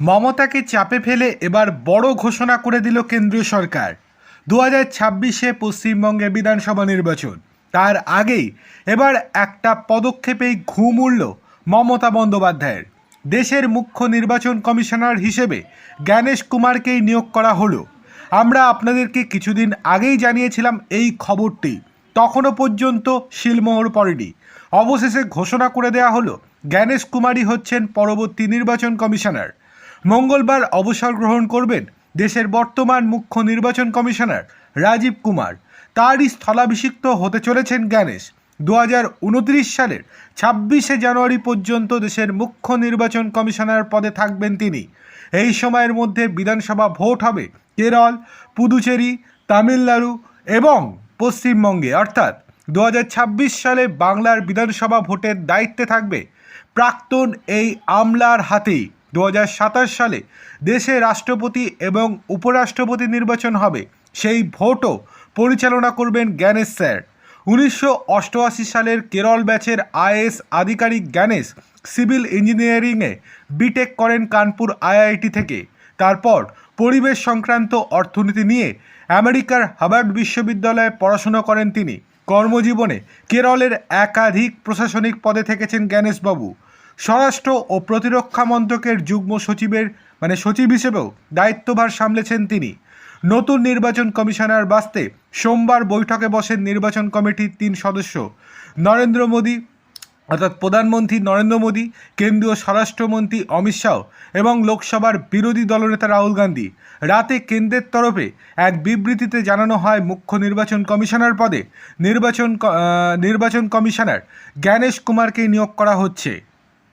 মমতাকে চাপে ফেলে এবার বড় ঘোষণা করে দিল কেন্দ্রীয় সরকার। দু হাজার ছাব্বিশে পশ্চিমবঙ্গে বিধানসভা নির্বাচন। তার আগেই এবার একটা পদক্ষেপেই ঘুম উড়ল মমতা বন্দ্যোপাধ্যায়ের। দেশের মুখ্য নির্বাচন কমিশনার হিসেবে জ্ঞানেশ কুমারকেই নিয়োগ করা হলো। আমরা আপনাদেরকে কিছুদিন আগেই জানিয়েছিলাম এই খবরটি। তখনও পর্যন্ত শিলমোহর পড়েনি। অবশেষে ঘোষণা করে দেওয়া হলো, জ্ঞানেশ কুমারই হচ্ছেন পরবর্তী নির্বাচন কমিশনার। মঙ্গলবার অবসর গ্রহণ করবেন দেশের বর্তমান মুখ্য নির্বাচন কমিশনার রাজীব কুমার। তারই স্থলাভিষিক্ত হতে চলেছেন জ্ঞানেশ। দু হাজার উনত্রিশ সালের ছাব্বিশে জানুয়ারি পর্যন্ত দেশের মুখ্য নির্বাচন কমিশনার পদে থাকবেন তিনি। এই সময়ের মধ্যে বিধানসভা ভোট হবে কেরল, পুদুচেরি, তামিলনাড়ু এবং পশ্চিমবঙ্গে। অর্থাৎ দু হাজার ছাব্বিশ সালে বাংলার বিধানসভা ভোটের দায়িত্বে থাকবে প্রাক্তন এই আমলার হাতেই। দু হাজার সাতাশ সালে দেশে রাষ্ট্রপতি এবং উপরাষ্ট্রপতি নির্বাচন হবে, সেই ভোটও পরিচালনা করবেন জ্ঞানেশ স্যার। উনিশশো অষ্টআশি সালের কেরল ব্যাচের আইএস আধিকারিক জ্ঞানেশ সিভিল ইঞ্জিনিয়ারিংয়ে বিটেক করেন কানপুর আইআইটি থেকে। তারপর পরিবেশ সংক্রান্ত অর্থনীতি নিয়ে আমেরিকার হাবার্ড বিশ্ববিদ্যালয়ে পড়াশোনা করেন তিনি। কর্মজীবনে কেরলের একাধিক প্রশাসনিক পদে থেকেছেন জ্ঞানেশবাবু স্বরাষ্ট্র ও প্রতিরক্ষা মন্ত্রকের যুগ্ম সচিবের মানে সচিব হিসেবেও দায়িত্বভার সামলেছেন তিনি। নতুন নির্বাচন কমিশনার বাস্তে সোমবার বৈঠকে বসেন নির্বাচন কমিটির তিন সদস্য। নরেন্দ্র মোদী, অর্থাৎ প্রধানমন্ত্রী নরেন্দ্র মোদী, কেন্দ্রীয় স্বরাষ্ট্রমন্ত্রী অমিত শাহ এবং লোকসভার বিরোধী দলনেতা রাহুল গান্ধী। রাতে কেন্দ্রের তরফে এক বিবৃতিতে জানানো হয়, মুখ্য নির্বাচন কমিশনার পদে নির্বাচন নির্বাচন কমিশনার জ্ঞানেশ কুমারকে নিয়োগ করা হচ্ছে।